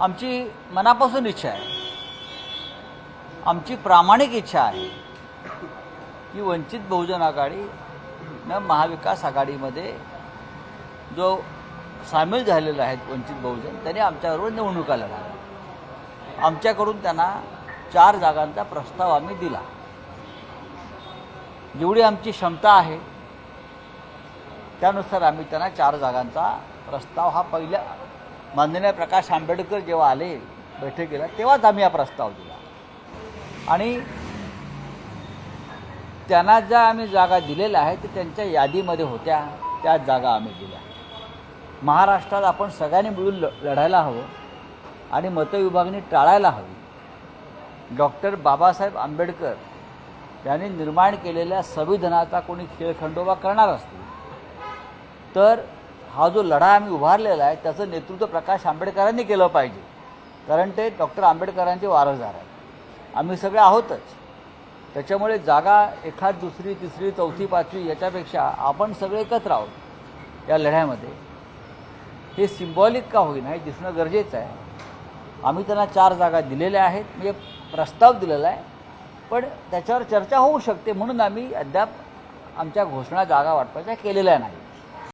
आमची मनापासून इच्छा आहे. आमची प्रामाणिक इच्छा आहे की वंचित बहुजन आघाडी न महाविकास आघाडीमध्ये जो सामील झालेला आहेत वंचित बहुजन त्यांनी आमच्याबरोबर निवडणुका लढवल्या आमच्याकडून त्यांना चार जागांचा प्रस्ताव आम्ही दिला. जेवढी आमची क्षमता आहे त्यानुसार आम्ही त्यांना चार जागांचा प्रस्ताव हा पहिल्या माननीय प्रकाश आंबेडकर जेव्हा आले बैठकीला तेव्हाच आम्ही हा प्रस्ताव दिला. आणि त्यांना ज्या आम्ही जागा दिलेल्या आहेत ते त्यांच्या यादीमध्ये होत्या त्या जागा आम्ही दिल्या. महाराष्ट्रात आपण सगळ्यांनी मिळून ल लढायला हवं आणि मतविभागणी टाळायला हवी. डॉक्टर बाबासाहेब आंबेडकर यांनी निर्माण केलेल्या संविधानाचा कोणी खेळखंडोबा करणार असतील तर हा जो लढा आम्ही उभारलेला आहे त्याचं नेतृत्व प्रकाश आंबेडकरांनी केलं पाहिजे. कारण ते डॉक्टर आंबेडकरांचे वारसदार आहेत. आम्ही सगळे आहोतच. त्याच्यामुळे जागा एखाद दुसरी तिसरी चौथी पाचवी याच्यापेक्षा आपण सगळे एकत्र आहोत या लढ्यामध्ये. हे सिम्बॉलिक का होईना हे दिसणं गरजेचं आहे. आम्ही त्यांना चार जागा दिलेल्या आहेत म्हणजे प्रस्ताव दिलेला आहे. पण त्याच्यावर चर्चा होऊ शकते म्हणून आम्ही अद्याप आमच्या घोषणा जागा वाटपाच्या केलेल्या नाही